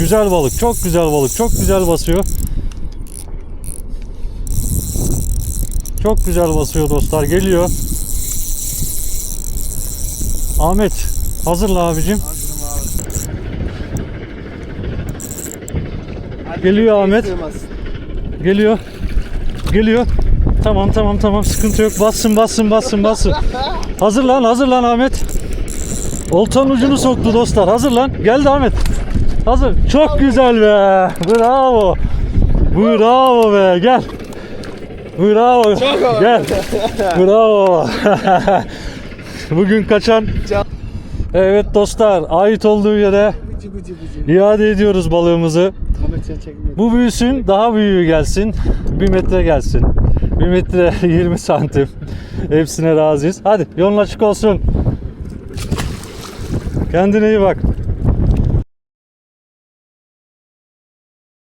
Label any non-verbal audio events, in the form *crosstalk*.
Güzel balık. Çok güzel balık. Çok güzel basıyor. Çok güzel basıyor dostlar. Geliyor. Ahmet hazırla abicim. Geliyor Ahmet. Geliyor. Geliyor. Tamam tamam tamam sıkıntı yok. Bassın bassın bassın bassın. Hazır lan hazır lan Ahmet. Oltanın ucunu soktu dostlar. Hazır lan. Geldi Ahmet. Hazır. Çok güzel be. Bravo. Bravo be. Gel. Bravo. Gel. Bravo. *laughs* Bugün kaçan. Evet dostlar. Ait olduğu yere iade ediyoruz balığımızı. Bu büyüsün, daha büyüğü gelsin. 1 metre gelsin. 1 metre *laughs* 20 santim. Hepsine razıyız. Hadi yolun açık olsun. Kendine iyi bak.